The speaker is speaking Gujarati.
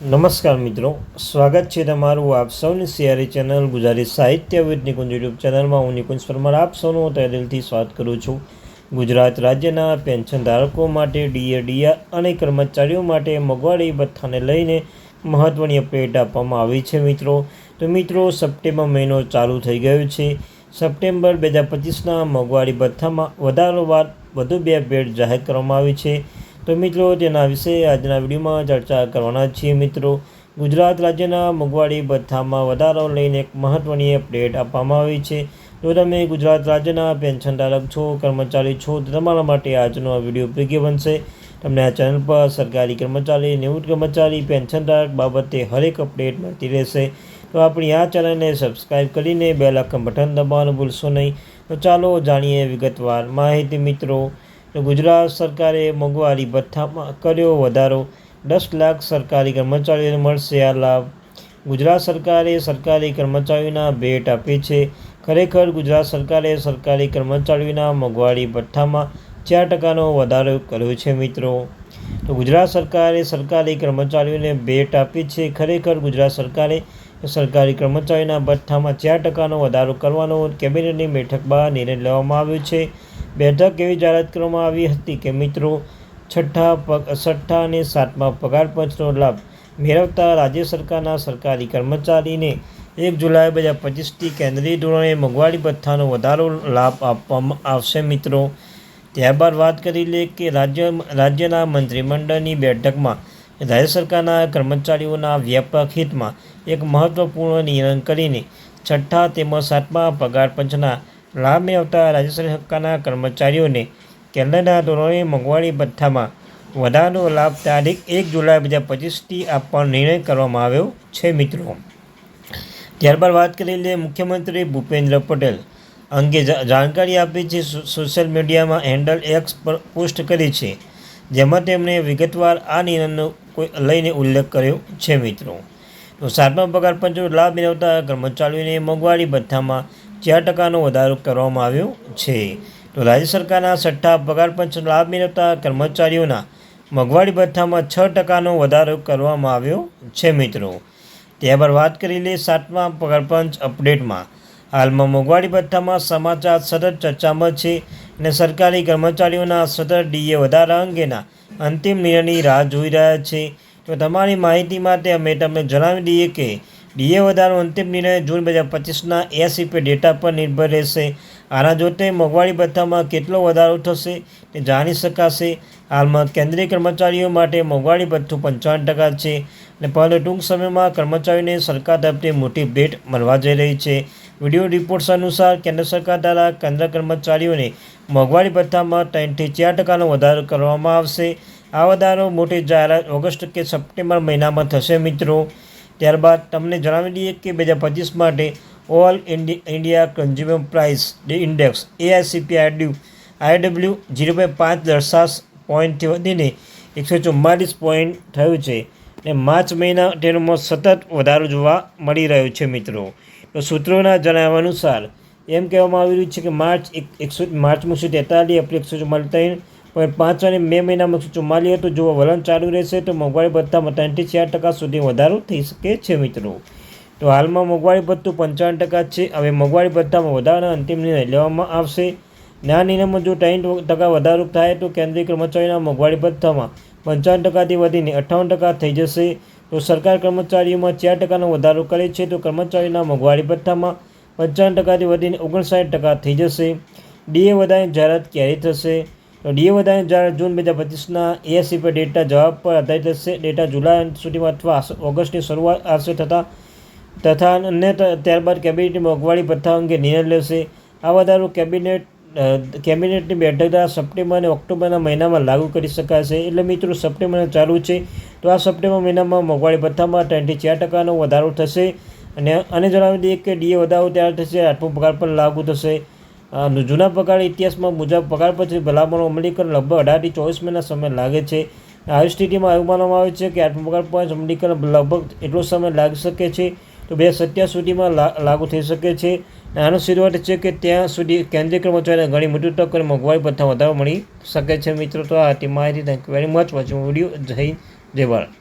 નમસ્કાર મિત્રો, સ્વાગત છે તમારું આપ સૌની સિયારી ચેનલ ગુજરાતી સાહિત્ય વિદ નિકુંજ યુટ્યુબ ચેનલમાં. હું નિકુંજ પરમાર, આપ સૌનું તહેદિલથી સ્વાગત કરું છું. ગુજરાત રાજ્યના પેન્શન ધારકો માટે ડીએડીઆ અને કર્મચારીઓ માટે મોંઘવારી ભથ્થાને લઈને મહત્ત્વની અપડેટ આપવામાં આવી છે મિત્રો. તો મિત્રો, સપ્ટેમ્બર મહિનો ચાલુ થઈ ગયો છે. સપ્ટેમ્બર બે હજાર પચીસના મોંઘવારી ભથ્થામાં વધારો બાદ વધુ બે અપડેટ જાહેર કરવામાં આવી છે. તો મિત્રો, તેના વિશે આજના વિડીયોમાં ચર્ચા કરવાના છીએ મિત્રો. ગુજરાત રાજ્યના મોંઘવારી ભથ્થામાં વધારો લઈને એક મહત્ત્વની અપડેટ આપવામાં આવી છે. જો તમે ગુજરાત રાજ્યના પેન્શન ધારક છો, કર્મચારી છો, તો તમારા માટે આજનો આ વીડિયો ઉપયોગી બનશે. તમને આ ચેનલ પર સરકારી કર્મચારી, નિવૃત્ત કર્મચારી પેન્શનધારક બાબતે હરેક અપડેટ મળતી રહેશે. તો આપણી આ ચેનલને સબસ્ક્રાઈબ કરીને બે લાખ બટન દબાવવાનું ભૂલશો નહીં. તો ચાલો જાણીએ વિગતવાર માહિતી મિત્રો. ગુજરાત સરકારે મોંઘવારી ભથ્થામાં કર્યો વધારો. દસ લાખ સરકારી કર્મચારીઓને મળશે આ લાભ. ગુજરાત સરકારે સરકારી કર્મચારીઓના ભેટ આપી છે. ખરેખર ગુજરાત સરકારે સરકારી કર્મચારીઓના મોંઘવારી ભથ્થામાં ચાર ટકાનો વધારો કર્યો છે મિત્રો. તો ગુજરાત સરકારે સરકારી કર્મચારીઓને ભેટ આપી છે. ખરેખર ગુજરાત સરકારે સરકારી કર્મચારીઓના ભથ્થામાં ચાર ટકાનો વધારો કરવાનો કેબિનેટની બેઠક બાદ નિર્ણય લેવામાં આવ્યો છે. બેઠક એવી જાહેરાત કરવામાં આવી હતી કે મિત્રો, છઠ્ઠા પગ, છઠ્ઠા અને સાતમા પગાર પંચનો લાભ મેળવતા રાજ્ય સરકારના સરકારી કર્મચારીને એક જુલાઈ બે હજાર પચીસથી કેન્દ્રીય ધોરણે મોંઘવારી ભથ્થાનો વધારો લાભ આપવામાં આવશે મિત્રો. ત્યારબાદ વાત કરી લે કે રાજ્ય, રાજ્યના મંત્રીમંડળની બેઠકમાં રાજ્ય સરકારના કર્મચારીઓના વ્યાપક હિતમાં એક મહત્વપૂર્ણ નિર્ણય કરીને છઠ્ઠા તેમજ સાતમા પગાર પંચના લાભ મેળવતા રાજ્ય સરકારના કર્મચારીઓને કેન્દ્રના ધોરણે મોંઘવારી ભથ્થામાં વધારાનો લાભ તારીખ એક જુલાઈ બે હજાર પચીસથી આપવાનો નિર્ણય કરવામાં આવ્યો છે, મિત્રો. ત્યારબાદ વાત કરી લઈએ મુખ્યમંત્રી ભૂપેન્દ્ર પટેલ અંગે જાણકારી આપી છે સોશિયલ મીડિયામાં હેન્ડલ એક્સ પર પોસ્ટ કરી છે, જેમાં તેમણે વિગતવાર આ નિર્ણયનો કોઈ લઈને ઉલ્લેખ કર્યો છે, મિત્રો. તો સાતમા પગાર પંચનો લાભ મેળવતા કર્મચારીઓને મોંઘવારી ભથ્થામાં ચાર ટકાનો વધારો કરવામાં આવ્યો છે. તો રાજ્ય સરકારના છઠ્ઠા પગાર પંચનો લાભ મેળવતા કર્મચારીઓના મોંઘવારી ભથ્થામાં છ ટકાનો વધારો કરવામાં આવ્યો છે મિત્રો. ત્યારબાદ વાત કરી લઈએ સાતમા પગાર પંચ અપડેટમાં. હાલમાં મોંઘવારી ભથ્થામાં સમાચાર સતત ચર્ચામાં છે અને સરકારી કર્મચારીઓના સતત ડીએ વધારા અંગેના અંતિમ નિર્ણયની રાહ જોઈ રહ્યા છે. તો તમારી માહિતી માટે અમે તમને જણાવી દઈએ કે ડીએ વધારો અંતિમ નિર્ણય જૂન બે હજાર પચીસના એસીપી ડેટા પર નિર્ભર રહેશે. આના જોતે મોંઘવારી ભથ્થામાં કેટલો વધારો થશે તે જાણી શકાશે. હાલમાં કેન્દ્રીય કર્મચારીઓ માટે મોંઘવારી ભથ્થું પંચાવન ટકા છે અને પરંતુ ટૂંક સમયમાં કર્મચારીઓને સરકાર તરફથી મોટી ભેટ મળવા જઈ રહી છે. વીડિયો રિપોર્ટ્સ અનુસાર કેન્દ્ર સરકાર દ્વારા કેન્દ્ર કર્મચારીઓને મોંઘવારી ભથ્થામાં ત્રણથી ચાર ટકાનો વધારો કરવામાં આવશે. આ વધારો મોટી જાહેરાત ઓગસ્ટ કે સપ્ટેમ્બર મહિનામાં થશે મિત્રો. ત્યારબાદ તમને જણાવી દઈએ કે બે હજાર પચીસ માટે all India consumer price index AICPIW IW zero point પાંચ દરસાસ પોઈન્ટથી વધીને એકસો ચુમ્માલીસ પોઈન્ટ થયું છે અને માર્ચ મહિના તેમાં સતત વધારો જોવા મળી રહ્યો છે મિત્રો. તો સૂત્રોના જણાવ્યા અનુસાર એમ કહેવામાં આવી રહ્યું છે કે માર્ચ એક, એકસો, માર્ચમાં એકસો તેતાલીસ એપ્રિલ એકસો ચુમ્માલીસ ત્રણ પોઈન્ટ પાંચ મે મહિનામાં એકસો ચુમ્માલીસ હતું? જો વલણ ચાલુ રહેશે તો મોંઘવારી ભથ્થામાં ત્રણથી ચાર ટકા સુધી વધારો થઈ શકે છે મિત્રો. તો હાલમાં મોંઘવારી ભથ્થું પંચાવન ટકા છે. હવે મોંઘવારી ભથ્થામાં વધારાના અંતિમ નિર્ણય લેવામાં આવશે. ના નિર્ણયમાં જો ત્રણ ટકા વધારો થાય તો કેન્દ્રીય કર્મચારીના મોંઘવારી ભથ્થામાં પંચાવન ટકાથી વધીને અઠ્ઠાવન ટકા થઈ જશે. તો સરકાર કર્મચારીઓમાં ચાર ટકાનો વધારો કરે છે તો કર્મચારીના મોંઘવારી ભથ્થામાં પંચાવન ટકાથી વધીને ઓગણસાઠ ટકા થઈ જશે. ડીએ વધારે જાહેરાત ક્યારે થશે? ડીએ વધારે જ્યારે જૂન બે હજાર પચીસના એએસસી પર ડેટા જવાબ પર આધારિત હશે. ડેટા જુલાઈ સુધીમાં અથવા ઓગસ્ટની શરૂઆત આશરે થતા, તથા અને ત્યારબાદ કેબિનેટની મોંઘવારી પ્રથા અંગે નિર્ણય લેશે. આ વધારો કેબિનેટ કેબિનેટની બેઠક દ્વારા સપ્ટેમ્બર અને ઓક્ટોબરના મહિનામાં લાગુ કરી શકાશે. એટલે મિત્રો, સપ્ટેમ્બર ચાલુ છે, તો આ સપ્ટેમ્બર મહિનામાં મોંઘવારી ભથ્થામાં ત્રણથી ચાર ટકાનો વધારો થશે. અને અને જણાવી દઈએ કે ડીએ વધારો ત્યારે થશે, આઠમો પગાર પણ લાગુ થશે. જૂના પગાર ઇતિહાસમાં મુજબ પગાર પછી ભલામણો અમલીકરણ લગભગ અઢારથી ચોવીસ મહિના સમય લાગે છે. આવી સ્થિતિમાં એવું માનવામાં આવે છે કે આઠમો પગાર પોઈન્ટ અમલીકરણ લગભગ એટલો સમય લાગી શકે છે તો બે સત્યાસ સુધીમાં લાગુ થઈ શકે છે. આનો શરૂઆત છે કે ત્યાં સુધી કેન્દ્રીય કર્મચારીને ઘણી મોટી તક અને મોંઘવારી ભથ્થા વધારો મળી શકે છે. મિત્રો, તો આ હતી માહિતી. Thank you very much watching video જય જય ભારત.